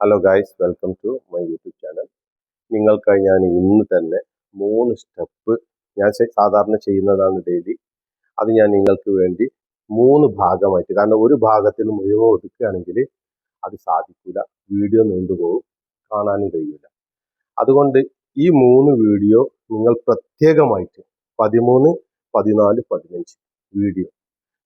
Hello guys welcome to my YouTube channel നിങ്ങൾക്കായി ഞാൻ ഇന്ന് തന്നെ മൂന്ന് സ്റ്റെപ്പ് ഞാൻ സാധാരണ ചെയ്യുന്നതാണ് ഡെയിലി അത് ഞാൻ നിങ്ങൾക്ക് വേണ്ടി മൂന്ന് ഭാഗമായിട്ട് കാരണം ഒരു ഭാഗത്തിൽ മുഴുവൻ ഒതുക്കുകയാണെങ്കിൽ അത് സാധിക്കില്ല വീഡിയോ നീണ്ടുപോകും കാണാനും കഴിയില്ല അതുകൊണ്ട് ഈ മൂന്ന് വീഡിയോ നിങ്ങൾ പ്രത്യേകമായിട്ട് പതിമൂന്ന് പതിനാല് പതിനഞ്ച് വീഡിയോ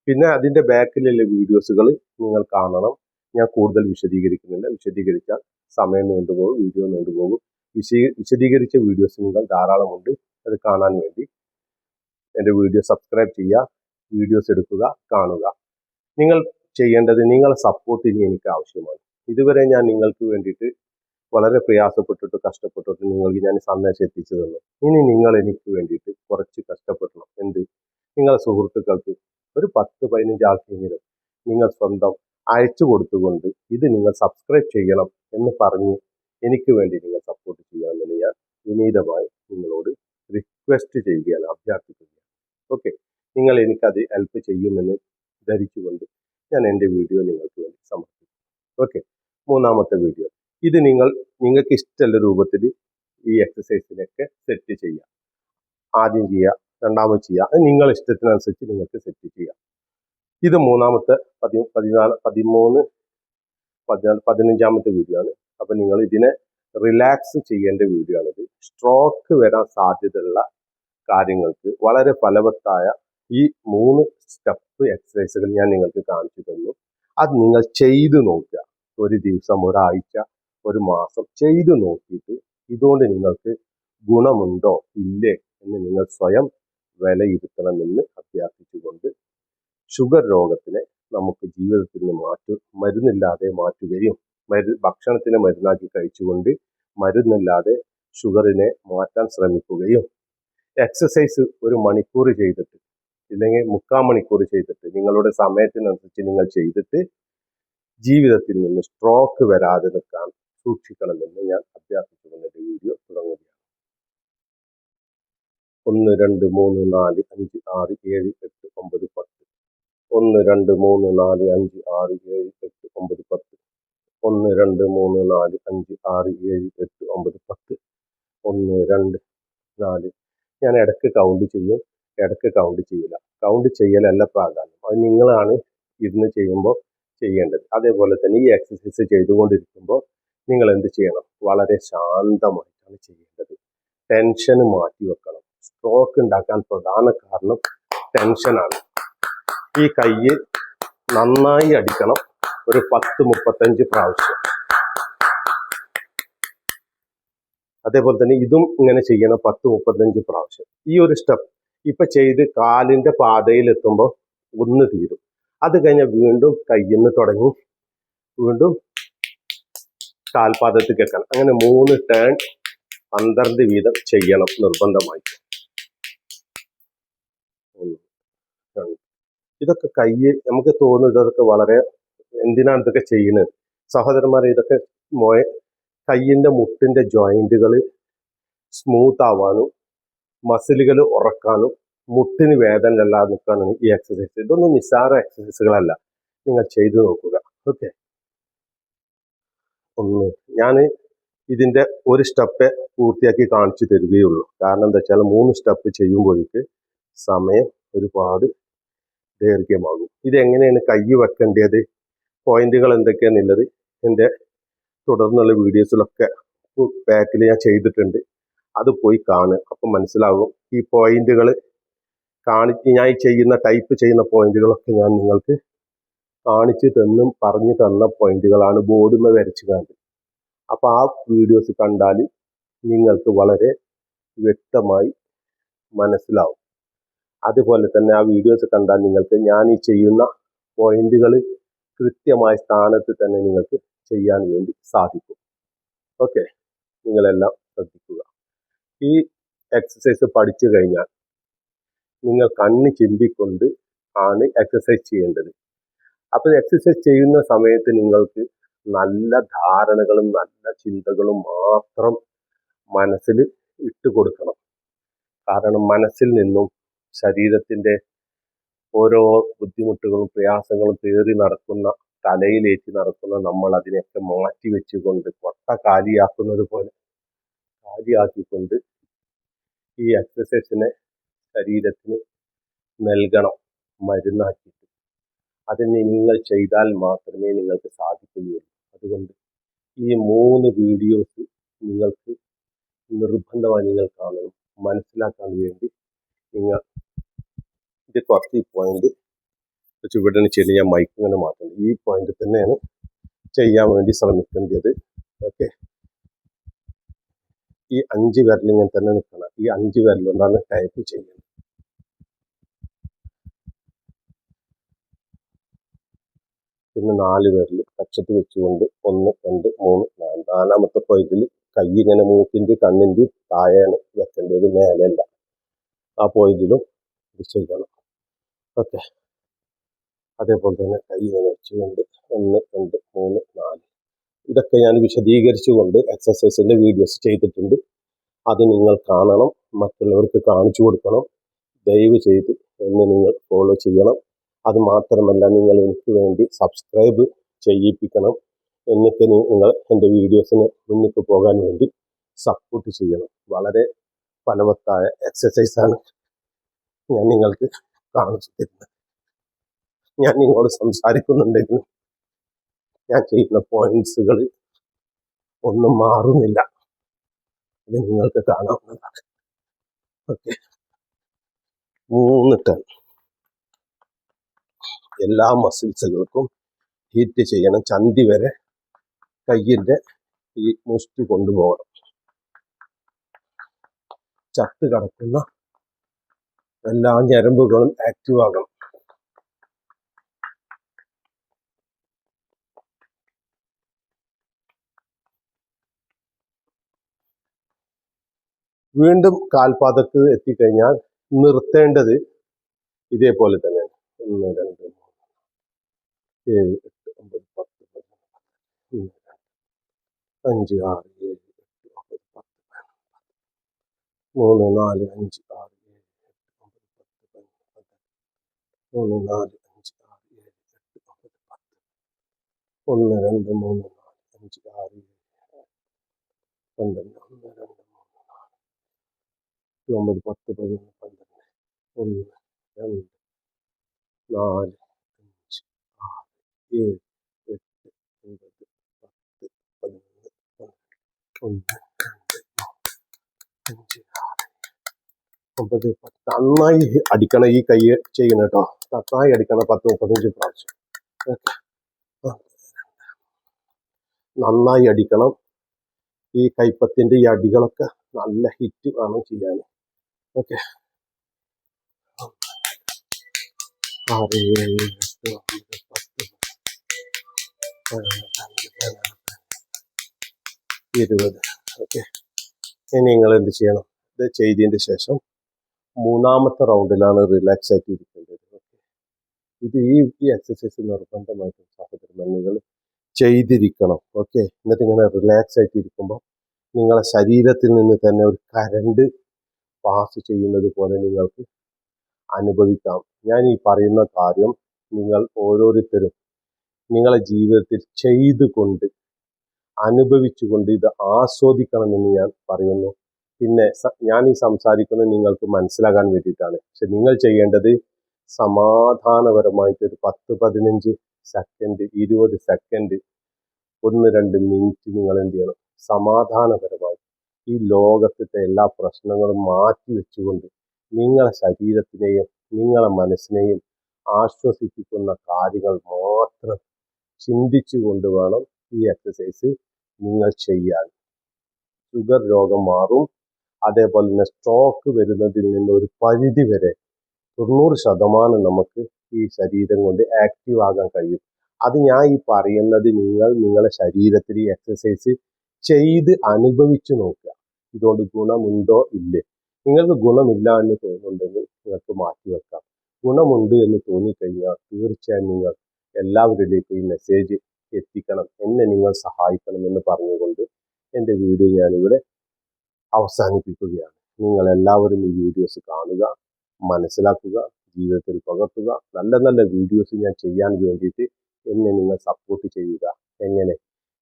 പിന്നെ അതിന്റെ ബാക്കിലുള്ള വീഡിയോസുകൾ നിങ്ങൾ കാണണം. ഞാൻ കൂടുതൽ വിശദീകരിക്കുന്നില്ല. വിശദീകരിച്ചാൽ സമയം നീണ്ടുപോകും വീഡിയോ നീണ്ടുപോകും. വിശീ വിശദീകരിച്ച വീഡിയോസ് നിങ്ങൾ ധാരാളമുണ്ട് അത് കാണാൻ വേണ്ടി എന്റെ വീഡിയോ സബ്സ്ക്രൈബ് ചെയ്യുക വീഡിയോസ് എടുക്കുക കാണുക. നിങ്ങൾ ചെയ്യേണ്ടത് നിങ്ങളെ സപ്പോർട്ട് ഇനി എനിക്ക് ആവശ്യമാണ്. ഇതുവരെ ഞാൻ നിങ്ങൾക്ക് വേണ്ടിയിട്ട് വളരെ പ്രയാസപ്പെട്ടിട്ട് കഷ്ടപ്പെട്ടിട്ട് നിങ്ങൾക്ക് ഞാൻ സന്ദേശം എത്തിച്ചു തന്നു ഇനി നിങ്ങൾ എനിക്ക് വേണ്ടിയിട്ട് കുറച്ച് കഷ്ടപ്പെടണം. എന്ത്? നിങ്ങളെ സുഹൃത്തുക്കൾക്ക് ഒരു പത്ത് പതിനഞ്ച് ആൾക്കെങ്കിലും നിങ്ങൾ സ്വന്തം അയച്ചു കൊടുത്തുകൊണ്ട് ഇത് നിങ്ങൾ സബ്സ്ക്രൈബ് ചെയ്യണം എന്ന് പറഞ്ഞ് എനിക്ക് വേണ്ടി നിങ്ങൾ സപ്പോർട്ട് ചെയ്യണമെന്ന് ഞാൻ വിനീതമായി നിങ്ങളോട് റിക്വസ്റ്റ് ചെയ്യുകയാണ് അഭ്യർത്ഥിക്കുകയാണ്. ഓക്കെ നിങ്ങൾ എനിക്കത് ഹെൽപ്പ് ചെയ്യുമെന്ന് ധരിച്ചുകൊണ്ട് ഞാൻ എന്റെ വീഡിയോ നിങ്ങൾക്ക് വേണ്ടി സമർപ്പിക്കും ഓക്കെ മൂന്നാമത്തെ വീഡിയോ ഇത് നിങ്ങൾ നിങ്ങൾക്ക് ഇഷ്ടമുള്ള രൂപത്തിൽ ഈ എക്സസൈസിനൊക്കെ സെറ്റ് ചെയ്യാം ആദ്യം ചെയ്യുക രണ്ടാമത് ചെയ്യുക. അത് നിങ്ങളുടെ ഇഷ്ടത്തിനനുസരിച്ച് നിങ്ങൾക്ക് സെറ്റ് ചെയ്യാം ഇത് മൂന്നാമത്തെ പതി പതിനാല് പതിമൂന്ന് പതിനാല് പതിനഞ്ചാമത്തെ വീഡിയോ ആണ്. അപ്പം നിങ്ങൾ ഇതിനെ റിലാക്സ് ചെയ്യേണ്ട വീഡിയോ ആണിത് സ്ട്രോക്ക് വരാൻ സാധ്യതയുള്ള കാര്യങ്ങൾക്ക് വളരെ ഫലവത്തായ ഈ മൂന്ന് സ്റ്റെപ്പ് എക്സസൈസുകൾ ഞാൻ നിങ്ങൾക്ക് കാണിച്ചു തന്നു. അത് നിങ്ങൾ ചെയ്തു നോക്കുക. ഒരു ദിവസം ഒരാഴ്ച ഒരു മാസം ചെയ്തു നോക്കിയിട്ട് ഇതുകൊണ്ട് നിങ്ങൾക്ക് ഗുണമുണ്ടോ ഇല്ലേ എന്ന് നിങ്ങൾ സ്വയം വിലയിരുത്തണമെന്ന് അഭ്യർത്ഥിച്ചുകൊണ്ട് ഷുഗർ രോഗത്തിനെ നമുക്ക് ജീവിതത്തിൽ നിന്ന് മാറ്റു മരുന്നില്ലാതെ മാറ്റുകയും മരു ഭക്ഷണത്തിനെ മരുന്നാക്കി കഴിച്ചുകൊണ്ട് മരുന്നില്ലാതെ ഷുഗറിനെ മാറ്റാൻ ശ്രമിക്കുകയും. എക്സസൈസ് ഒരു മണിക്കൂർ ചെയ്തിട്ട് ഇല്ലെങ്കിൽ മുക്കാൽ മണിക്കൂർ ചെയ്തിട്ട് നിങ്ങളുടെ സമയത്തിനനുസരിച്ച് നിങ്ങൾ ചെയ്തിട്ട് ജീവിതത്തിൽ നിന്ന് സ്ട്രോക്ക് വരാതെ നിൽക്കാൻ സൂക്ഷിക്കണമെന്ന് ഞാൻ അഭ്യാസിച്ചുകൊണ്ട് എന്റെ വീഡിയോ തുടങ്ങുകയാണ്. ഒന്ന് രണ്ട് മൂന്ന് നാല് അഞ്ച് ആറ് ഏഴ് എട്ട് ഒമ്പത് പത്ത് ഒന്ന് രണ്ട് മൂന്ന് നാല് അഞ്ച് ആറ് ഏഴ് എട്ട് ഒമ്പത് പത്ത്. ഒന്ന് രണ്ട് മൂന്ന് നാല് അഞ്ച് ആറ് ഏഴ് എട്ട് ഒമ്പത് പത്ത്. ഒന്ന് രണ്ട് നാല്. ഞാൻ ഇടയ്ക്ക് കൗണ്ട് ചെയ്യും. ഇടയ്ക്ക് കൗണ്ട് ചെയ്യില്ല കൗണ്ട് ചെയ്യലല്ല പ്രാധാന്യം. അത് നിങ്ങളാണ് ഇരുന്ന് ചെയ്യുമ്പോൾ ചെയ്യേണ്ടത്. അതേപോലെ തന്നെ ഈ എക്സസൈസ് ചെയ്തുകൊണ്ടിരിക്കുമ്പോൾ നിങ്ങൾ എന്ത് ചെയ്യണം? വളരെ ശാന്തമായിട്ടാണ് ചെയ്യേണ്ടത്. ടെൻഷൻ മാറ്റി വെക്കണം. സ്ട്രോക്ക് ഉണ്ടാക്കാൻ പ്രധാന കാരണം ടെൻഷനാണ് ഈ കൈ നന്നായി അടിക്കണം. ഒരു പത്ത് മുപ്പത്തഞ്ച് പ്രാവശ്യം. അതേപോലെ തന്നെ ഇതും ഇങ്ങനെ ചെയ്യണം പത്ത് മുപ്പത്തഞ്ച് പ്രാവശ്യം. ഈ ഒരു സ്റ്റെപ്പ് ഇപ്പൊ ചെയ്ത് കാലിന്റെ പാതയിൽ എത്തുമ്പോൾ ഒന്ന് തീരും. അത് കഴിഞ്ഞാൽ വീണ്ടും കയ്യിൽ നിന്ന് തുടങ്ങി വീണ്ടും കാൽപാദത്തിൽ കേൾക്കണം അങ്ങനെ മൂന്ന് ടേൺ പന്ത്രണ്ട് വീതം ചെയ്യണം നിർബന്ധമായിട്ട്. ഒന്ന്, രണ്ട്. ഇതൊക്കെ കൈ നമുക്ക് തോന്നുന്നു ഇതൊക്കെ വളരെ എന്തിനാണ് ഇതൊക്കെ ചെയ്യുന്നത്? സഹോദരന്മാരെ ഇതൊക്കെ മോയ കയ്യിന്റെ മുട്ടിന്റെ ജോയിന്റുകൾ സ്മൂത്ത് ആവാനും മസിലുകൾ ഉറക്കാനും മുട്ടിന് വേദന അല്ലാതെ നിൽക്കാനാണ് ഈ എക്സസൈസ് ഇതൊന്നും നിസ്സാര എക്സസൈസുകളല്ല നിങ്ങൾ ചെയ്തു നോക്കുക. ഓക്കെ ഒന്ന് ഞാൻ ഇതിന്റെ ഒരു സ്റ്റെപ്പ് പൂർത്തിയാക്കി കാണിച്ചു തരികയുള്ളൂ. കാരണം എന്താ വെച്ചാൽ മൂന്ന് സ്റ്റെപ്പ് ചെയ്യുമ്പോഴേക്ക് സമയം ഒരുപാട് ദൈർഘ്യമാകും. ഇത് എങ്ങനെയാണ് കൈ വെക്കേണ്ടത്? പോയിന്റുകൾ എന്തൊക്കെയാണെന്നുള്ളത് എന്റെ തുടർന്നുള്ള വീഡിയോസിലൊക്കെ ബാക്കിൽ ഞാൻ ചെയ്തിട്ടുണ്ട്. അത് പോയി കാണുക. അപ്പം മനസ്സിലാകും ഈ പോയിന്റുകൾ കാണിച്ച് ഞാൻ ചെയ്യുന്ന ടൈപ്പ് ചെയ്യുന്ന പോയിന്റുകളൊക്കെ ഞാൻ നിങ്ങൾക്ക് കാണിച്ച് തന്നും പറഞ്ഞു തന്ന പോയിന്റുകളാണ് ബോർഡിന്മേൽ വരച്ച് കണ്ട്. അപ്പോൾ ആ വീഡിയോസ് കണ്ടാൽ നിങ്ങൾക്ക് വളരെ വ്യക്തമായി മനസ്സിലാവും. അതുപോലെ തന്നെ ആ വീഡിയോസ് കണ്ടാൽ നിങ്ങൾക്ക് ഞാൻ ഈ ചെയ്യുന്ന പോയിന്റുകൾ കൃത്യമായ സ്ഥാനത്ത് തന്നെ നിങ്ങൾക്ക് ചെയ്യാൻ വേണ്ടി സാധിക്കും. ഓക്കെ നിങ്ങളെല്ലാം ശ്രദ്ധിക്കുക. ഈ എക്സസൈസ് പഠിച്ചു കഴിഞ്ഞാൽ നിങ്ങൾ കണ്ണ് ചിന്തിക്കൊണ്ട് ആണ് എക്സസൈസ് ചെയ്യേണ്ടത്. അപ്പോൾ എക്സസൈസ് ചെയ്യുന്ന സമയത്ത് നിങ്ങൾക്ക് നല്ല ധാരണകളും നല്ല ചിന്തകളും മാത്രം മനസ്സിൽ ഇട്ട് കൊടുക്കണം കാരണം മനസ്സിൽ നിന്നും ശരീരത്തിന്റെ ഓരോ ബുദ്ധിമുട്ടുകളും പ്രയാസങ്ങളും പേറി നടക്കുന്ന തലയിലേറ്റി നടക്കുന്ന നമ്മൾ അതിനെയൊക്കെ മാറ്റി വെച്ചുകൊണ്ട് കൊട്ട കാലിയാക്കുന്നത് പോലെ കാലിയാക്കിക്കൊണ്ട് ഈ എക്സസൈസിനെ ശരീരത്തിന് നൽകണം മരുന്നാക്കിയിട്ട്. അതിനെ നിങ്ങൾ ചെയ്താൽ മാത്രമേ നിങ്ങൾക്ക് സാധിക്കുകയുള്ളൂ. അതുകൊണ്ട് ഈ മൂന്ന് വീഡിയോസ് നിങ്ങൾക്ക് നിർബന്ധമായി നിങ്ങൾ കാണണം. മനസ്സിലാക്കാൻ വേണ്ടി നിങ്ങൾ ഇത് കുറച്ച് ഈ പോയിന്റ് വെച്ച് ചെയ്ത് ഞാൻ മൈക്ക് ഇങ്ങനെ മാറ്റുന്നത് ഈ പോയിന്റ് തന്നെയാണ് ചെയ്യാൻ വേണ്ടി ശ്രമിക്കേണ്ടത്. ഓക്കെ ഈ അഞ്ച് വിരൽ ഇങ്ങനെ തന്നെ നിൽക്കണം. ഈ അഞ്ച് വിരലുകൊണ്ടാണ് ടൈപ്പ് ചെയ്യുന്നത്. പിന്നെ നാല് വിരൽ കക്ഷത്ത് വെച്ചുകൊണ്ട് ഒന്ന് രണ്ട് മൂന്ന് നാല്. നാലാമത്തെ പോയിന്റിൽ കൈ ഇങ്ങനെ മൂക്കിന്റെ കണ്ണിന്റെ താഴെയാണ് വെക്കേണ്ടത്. മേലെയല്ല. ആ പോയിന്റിലും ഇത് ചെയ്യണം. ഓക്കെ. അതേപോലെ തന്നെ കൈ ഇങ്ങനെ വെച്ചുകൊണ്ട് ഒന്ന് രണ്ട് മൂന്ന് നാല്. ഇതൊക്കെ ഞാൻ വിശദീകരിച്ചുകൊണ്ട് എക്സസൈസിന്റെ വീഡിയോസ് ചെയ്തിട്ടുണ്ട്. അത് നിങ്ങൾ കാണണം മറ്റുള്ളവർക്ക് കാണിച്ചു കൊടുക്കണം. ദയവ് ചെയ്ത് എന്നെ നിങ്ങൾ ഫോളോ ചെയ്യണം. അത് മാത്രമല്ല നിങ്ങൾ എനിക്ക് വേണ്ടി സബ്സ്ക്രൈബ് ചെയ്യിപ്പിക്കണം. എന്നിട്ട് നിങ്ങൾ എന്റെ വീഡിയോസിന് മുന്നിട്ട് പോകാൻ വേണ്ടി സപ്പോർട്ട് ചെയ്യണം. വളരെ ഫലവത്തായ എക്സസൈസാണ് ഞാൻ നിങ്ങൾക്ക് കാണിച്ചു ഞാൻ നിങ്ങളോട് സംസാരിക്കുന്നുണ്ടെങ്കിലും ഞാൻ ചെയ്യുന്ന പോയിന്റ്സുകൾ ഒന്നും മാറുന്നില്ല. അത് നിങ്ങൾക്ക് കാണാവുന്നതാണ്. ഓക്കെ. മൂന്ന് ടൺ എല്ലാ മസിൽസുകൾക്കും ഹീറ്റ് ചെയ്യണം. ചന്തി വരെ കയ്യിന്റെ ഈ മുഷ്ടി കൊണ്ടുപോകണം. ചത്ത് കിടക്കുന്ന എല്ലാ ഞരമ്പുകളും ആക്റ്റീവ് ആകണം. വീണ്ടും കാൽപാദത്ത് എത്തിക്കഴിഞ്ഞാൽ നിർത്തേണ്ടത് ഇതേപോലെ തന്നെയാണ്. ഒന്ന് രണ്ട് മൂന്ന് ഏഴ് എട്ട് ഒമ്പത് പത്ത് പതിനൊന്ന് അഞ്ച് ആറ് ഏഴ് എട്ട് ഒമ്പത് പത്ത് മൂന്ന് നാല് അഞ്ച് ആറ് ഏഴ് എട്ട് ഒമ്പത് പത്ത് പതിനൊന്ന് പന്ത്രണ്ട് മൂന്ന് നാല് അഞ്ച് ആറ് ഏഴ് എട്ട് ഒമ്പത് പത്ത് ഒന്ന് രണ്ട് മൂന്ന് നാല് അഞ്ച് ആറ് ഏഴ് പന്ത്രണ്ട് ഒന്ന് രണ്ട് മൂന്ന് നാല് ഒമ്പത് പത്ത് പതിനൊന്ന് പന്ത്രണ്ട് ഒന്ന് രണ്ട് നാല് അഞ്ച് ആറ് ഏഴ് എട്ട് ഒമ്പത് പത്ത് പതിനൊന്ന് പന്ത്രണ്ട് ഒന്ന് രണ്ട് അഞ്ച് ആറ് ഒമ്പത് പത്ത് നന്നായി അടിക്കണം ഈ കൈ ചെയ്യണം കേട്ടോ നന്നായി അടിക്കണം പത്ത് മുപ്പത്തഞ്ച് പ്രാവശ്യം. നന്നായി അടിക്കണം. ഈ കൈപ്പത്തിന്റെ ഈ അടികളൊക്കെ നല്ല ഹിറ്റ് വേണം ചെയ്യാൻ. ഓക്കെ. ഇരുപത്. ഓക്കെ. ഇനി നിങ്ങൾ എന്ത് ചെയ്യണം? ഇത് ചെയ്തതിന്റെ ശേഷം മൂന്നാമത്തെ റൗണ്ടിലാണ് റിലാക്സ് ആയിട്ട് ഇരിക്കേണ്ടത്. ഇത് ഈ ഈ എക്സസൈസ് നിർബന്ധമായിട്ടും സഹോദരൻ ചെയ്തിരിക്കണം. ഓക്കെ എന്നിട്ട് ഇങ്ങനെ റിലാക്സ് ആയിട്ട് നിങ്ങളെ ശരീരത്തിൽ നിന്ന് തന്നെ ഒരു കരണ്ട് പാസ് ചെയ്യുന്നത് പോലെ നിങ്ങൾക്ക് അനുഭവിക്കാം. ഞാൻ ഈ പറയുന്ന കാര്യം നിങ്ങൾ ഓരോരുത്തരും നിങ്ങളെ ജീവിതത്തിൽ ചെയ്തുകൊണ്ട് അനുഭവിച്ചുകൊണ്ട് ഇത് ആസ്വദിക്കണമെന്ന് ഞാൻ പറയുന്നു. പിന്നെ ഞാൻ ഈ സംസാരിക്കുന്നത് നിങ്ങൾക്ക് മനസ്സിലാകാൻ വേണ്ടിയിട്ടാണ്. പക്ഷെ നിങ്ങൾ ചെയ്യേണ്ടത് സമാധാനപരമായിട്ട് ഒരു പത്ത് പതിനഞ്ച് സെക്കൻഡ് ഇരുപത് സെക്കൻഡ് ഒന്ന് രണ്ട് മിനിറ്റ് നിങ്ങൾ എന്ത് ചെയ്യണം? സമാധാനപരമായി ഈ ലോകത്തിലെ എല്ലാ പ്രശ്നങ്ങളും മാറ്റി വെച്ചുകൊണ്ട് നിങ്ങളെ ശരീരത്തിനെയും നിങ്ങളെ മനസ്സിനെയും ആശ്വസിപ്പിക്കുന്ന കാര്യങ്ങൾ മാത്രം ചിന്തിച്ചുകൊണ്ട് വേണം ഈ എക്സസൈസ് നിങ്ങൾ ചെയ്യാൻ. ഷുഗർ രോഗം മാറും അതേപോലെ തന്നെ സ്ട്രോക്ക് വരുന്നതിൽ നിന്ന് ഒരു പരിധി വരെ തൊണ്ണൂറ് ശതമാനം നമുക്ക് ഈ ശരീരം കൊണ്ട് ആക്റ്റീവ് ആകാൻ കഴിയും. അത് ഞാൻ ഈ പറയുന്നത് നിങ്ങൾ നിങ്ങളുടെ ശരീരത്തിൽ ഈ എക്സസൈസ് ചെയ്ത് അനുഭവിച്ചു നോക്കുക. ഇതുകൊണ്ട് ഗുണമുണ്ടോ ഇല്ലേ? നിങ്ങൾക്ക് ഗുണമില്ല എന്ന് തോന്നുന്നുണ്ടെങ്കിൽ നിങ്ങൾക്ക് മാറ്റി വെക്കാം. ഗുണമുണ്ട് എന്ന് തോന്നിക്കഴിഞ്ഞാൽ തീർച്ചയായും നിങ്ങൾ എല്ലാവരിലേക്കും ഈ മെസ്സേജ് എത്തിക്കണം. എന്നെ നിങ്ങൾ സഹായിക്കണം എന്ന് പറഞ്ഞുകൊണ്ട് എന്റെ വീഡിയോ ഞാനിവിടെ അവസാനിപ്പിക്കുകയാണ്. നിങ്ങൾ എല്ലാവരും ഈ വീഡിയോസ് കാണുക മനസ്സിലാക്കുക ജീവിതത്തിൽ പകർത്തുക. നല്ല നല്ല വീഡിയോസ് ഞാൻ ചെയ്യാൻ വേണ്ടിയിട്ട് എന്നെ നിങ്ങൾ സപ്പോർട്ട് ചെയ്യുക. എങ്ങനെ?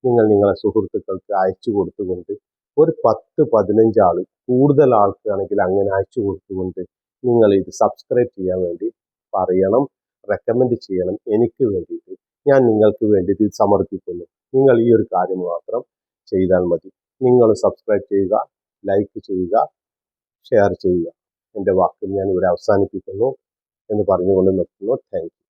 നിങ്ങൾ നിങ്ങളെ സുഹൃത്തുക്കൾക്ക് അയച്ചു കൊടുത്തുകൊണ്ട് ഒരു പത്ത് പതിനഞ്ചാൾ കൂടുതൽ ആൾക്കാണെങ്കിൽ അങ്ങനെ അയച്ചു കൊടുത്തുകൊണ്ട് നിങ്ങൾ ഇത് സബ്സ്ക്രൈബ് ചെയ്യാൻ വേണ്ടി പറയണം റെക്കമെൻഡ് ചെയ്യണം. എനിക്ക് വേണ്ടിയിട്ട് ഞാൻ നിങ്ങൾക്ക് വേണ്ടിയിട്ട് ഇത് സമർപ്പിക്കുന്നു. നിങ്ങൾ ഈ ഒരു കാര്യം മാത്രം ചെയ്താൽ മതി. നിങ്ങൾ സബ്സ്ക്രൈബ് ചെയ്യുക ലൈക്ക് ചെയ്യുക ഷെയർ ചെയ്യുക. എന്റെ വാക്കുകൾ ഞാൻ ഇവിടെ അവസാനിപ്പിക്കുന്നു എന്ന് പറഞ്ഞുകൊണ്ട് നിർത്തുന്നു. താങ്ക്